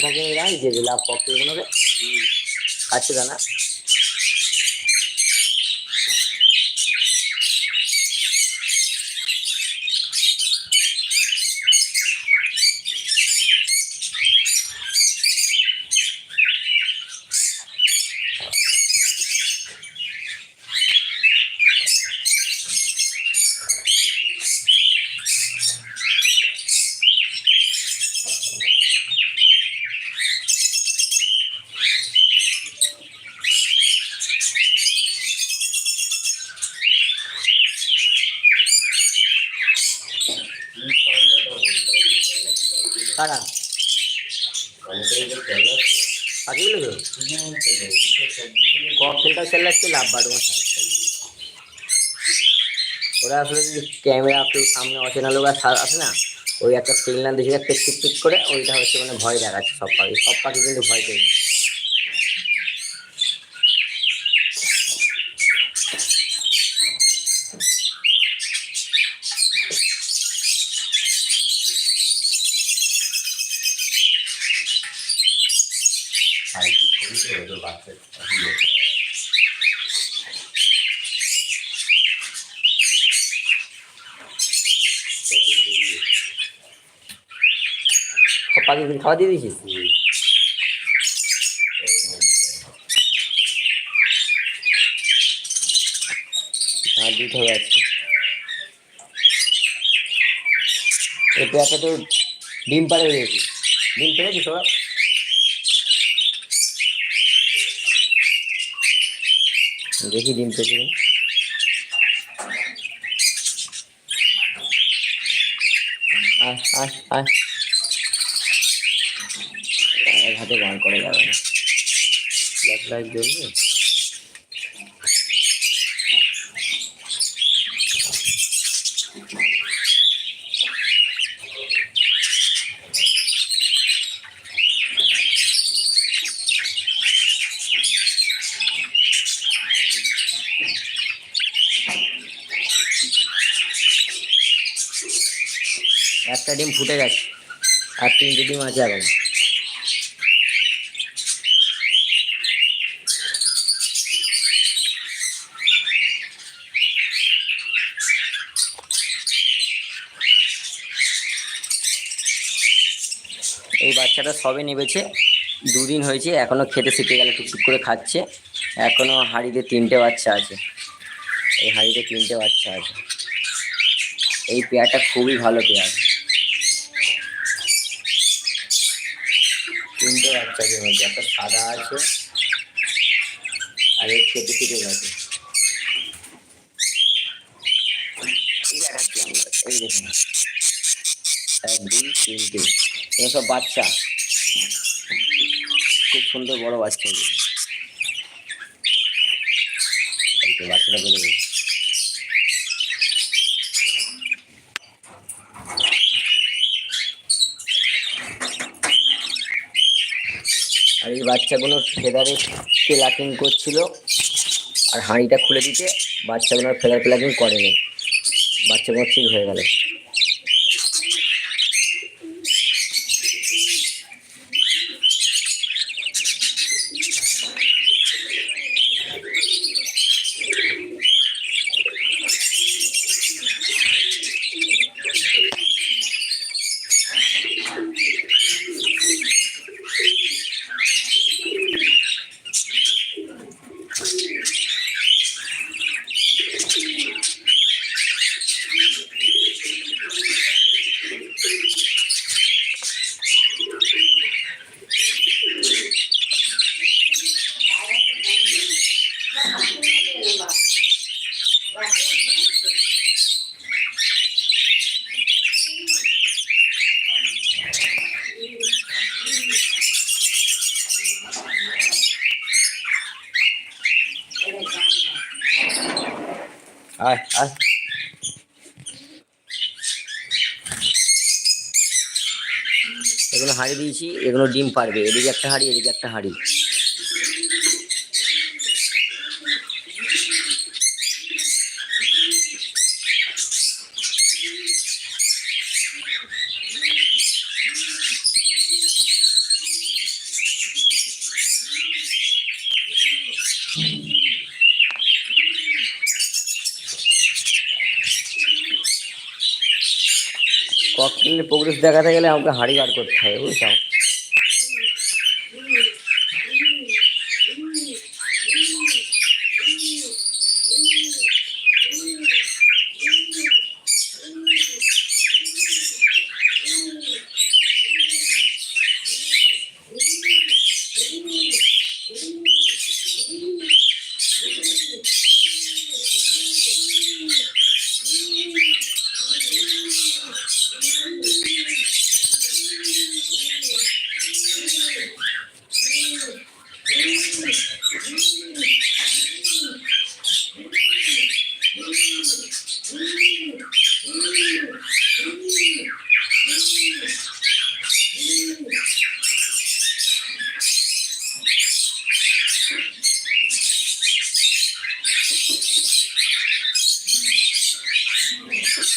ওইটাকে রাখ যে লাভ পক্ষগুলোকে কাছে দানা কারা? পাখিগুলো ককটেলটা বাড়বো ওরা আসলে যদি ক্যামেরা কেউ সামনে অচেনা লোক আসে না ওই একটা দিয়েছে টিক টিক করে ওইটা হচ্ছে মানে ভয় দেখাচ্ছে সব পাখি। সব পাখি কিন্তু ভয় পেয়ে সব পাখি কিন্তু খাওয়া দিয়ে দিয়েছিস ডিম পারে ডিম পেরেছিস ওরা দেখি ডিম থেকে। আয় আয় আয়। হাতে গান করে যাবে না। লাইট লাইট জ্বলবে? একটা ডিম ফুটে গেছে, আর তিনটে ডিম আছে এখন। এই বাচ্চাটা সবে নেবেছে, দুদিন হয়েছে, এখনও খেতে শিখে গেলে টুকটুক করে খাচ্ছে। এখনও হাঁড়িতে তিনটে বাচ্চা আছে। এই হাঁড়িতে তিনটে বাচ্চা আছে। এই পেয়ারটা খুবই ভালো পেয়ার। তিনটে বাচ্চা আছে মধ্যে, একটা সাদা আছে আর এক খেতে শিখে গেছে এই এক, দুই, তিনটে এগুলো সব বাচ্চা। খুব সুন্দর বড় বাচ্চা। বাচ্চাটা বেড়ে আর এই বাচ্চাগুলো ফেদারে প্লাকিং করছিল। আর হাঁড়িটা খুলে দিতে বাচ্চাগুলোর ফেদার প্লাকিং করেনি। বাচ্চাগুলো ঠিক হয়ে গেল। আয় আয়। এগুলো হাঁড়ি দিয়েছি এগুলো ডিম পারবে। এদিকে একটা হাঁড়ি এদিকে একটা হাঁড়ি ককটেলের প্রোগ্রেস দেখাতে গেলে আমাকে হাঁড়ি বার করতে হবে বুঝছ?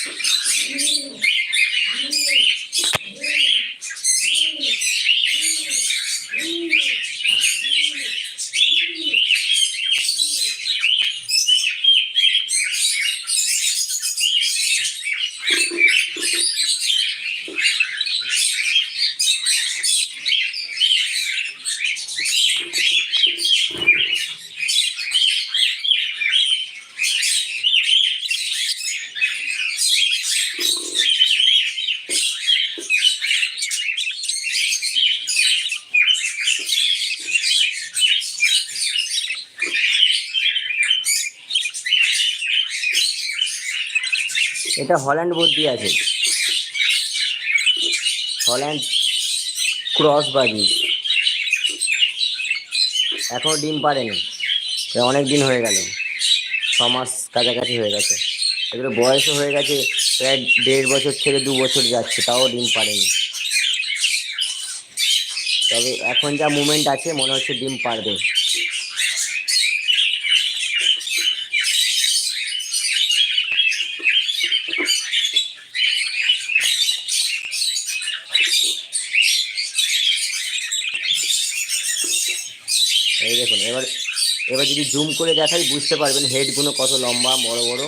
Thank you. এটা হল্যান্ড বুদ্ধি আছে। হল্যান্ড ক্রস বাজি। এখনও ডিম পারেনি অনেক দিন হয়ে গেল। ছ মাস কাছাকাছি হয়ে গেছে। এগুলো বয়সও হয়ে গেছে, প্রায় দেড় বছর থেকে দু বছর যাচ্ছে, তাও ডিম পারেনি তবে এখন যা মুভমেন্ট আছে, মনে হচ্ছে ডিম পারবে এবার যদি জুম করে দেখাই বুঝতে পারবেন হেডগুলো কত লম্বা বড় বড়।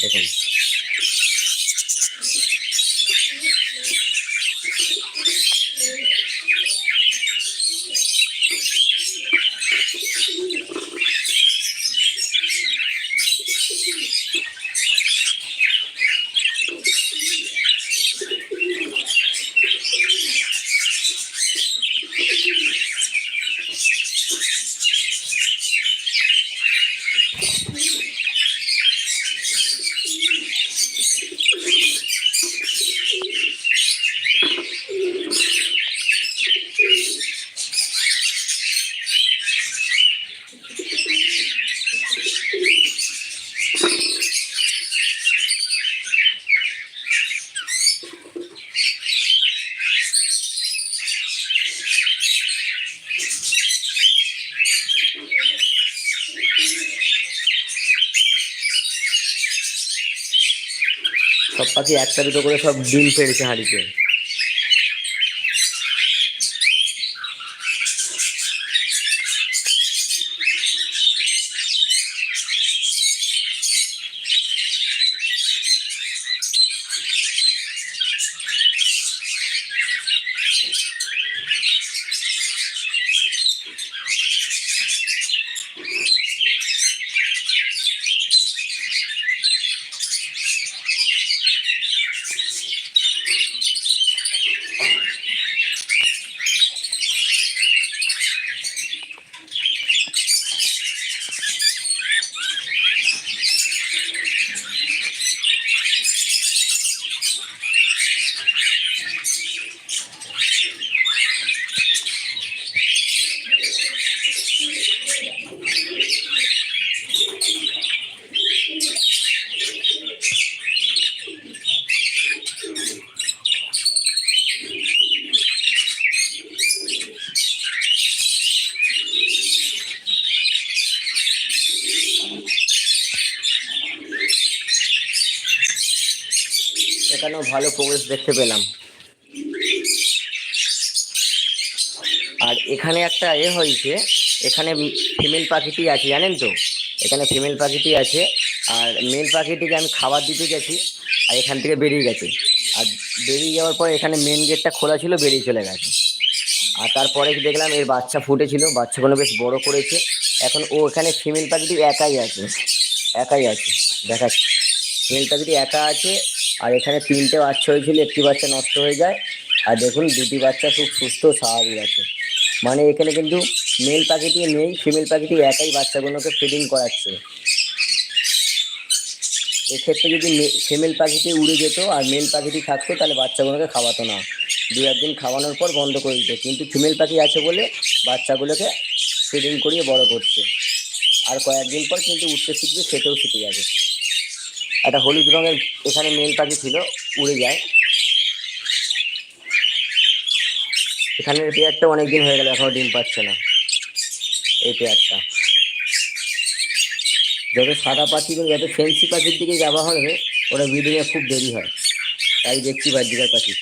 দেখুন। পাখি একটা দুটো করে সব ডিম ফেলছে হাঁড়িতে। ভালো প্রোগ্রেস দেখতে পেলাম। আর এখানে একটা এ হয়েছে, এখানে ফিমেল পাখিটি আছে, জানেন তো? এখানে ফিমেল পাখিটি আছে, আর মেল পাখিটিকে আমি খাবার দিতে গেছি, আর এখান থেকে বেরিয়ে গেছে। আর বেরিয়ে যাওয়ার পর এখানে মেন গেটটা খোলা ছিল, বেরিয়ে চলে গেছে। আর তারপরে দেখলাম, এর বাচ্চা ফুটেছিল, বাচ্চাগুলো বেশ বড় করেছে। এখন ও এখানে ফিমেল পাখিটি একাই আছে একাই আছে, দেখাচ্ছি। ফিমেল পাখিটি একা আছে আর এখানে তিনটে বাচ্চা হয়েছিল, একটি বাচ্চা নষ্ট হয়ে যায়। আর দেখুন, দুটি বাচ্চা খুব সুস্থ স্বাভাবিক আছে। মানে এখানে কিন্তু মেল পাখিটি নেই ফিমেল পাখিটি একাই বাচ্চাগুলোকে ফিডিং করাচ্ছে। এক্ষেত্রে যদি ফিমেল পাখিটি উড়ে যেত আর মেল পাখিটি থাকতো, তাহলে বাচ্চাগুলোকে খাওয়াতো না। দু একদিন খাওয়ানোর পর বন্ধ করে দিত। কিন্তু ফিমেল পাখি আছে বলে বাচ্চাগুলোকে ফিডিং করিয়ে বড় করছে। আর কয়েকদিন পর কিন্তু উঠতে শিখবে, খেতেও শিখে যাবে। একটা হলুদ রঙের এখানে মেল পাখি ছিল, উড়ে যায়। এখানের পেয়ারটা অনেক দিন হয়ে গেল, এখনও ডিম পাচ্ছে না, এই পেয়ারটা। যত সাদা পাখি এবং যত ফেন্সি পাখির দিকে যাওয়া হবে, ওরা ব্রিডিংয়ে খুব দেরি হয়। তাই দেখছি বাজিকার পাখি।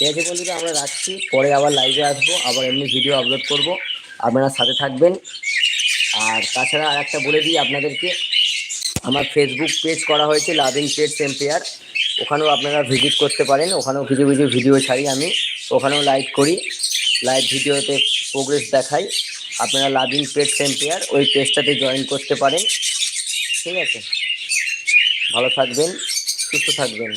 ঠিক আছে বন্ধুরা, আমরা রাখছি। পরে আবার লাইভে আসব, আবার এমনি ভিডিও আপলোড করব। আপনারা সাথে থাকবেন। আর তাছাড়া আর একটা বলে দিই আপনাদেরকে, আমার ফেসবুক পেজ করা হয়েছে লাভিং পেজ এম্পেয়ার ওখানেও আপনারা ভিজিট করতে পারেন। ওখানেও কিছু কিছু ভিডিও ছাড়ি আমি। ওখানেও লাইভ করি। লাইভ ভিডিওতে প্রোগ্রেস দেখাই। আপনারা লাভিং পেজ এম্পেয়ার ওই পেজটাতে জয়েন করতে পারেন। ঠিক আছে? ভালো থাকবেন, সুস্থ থাকবেন।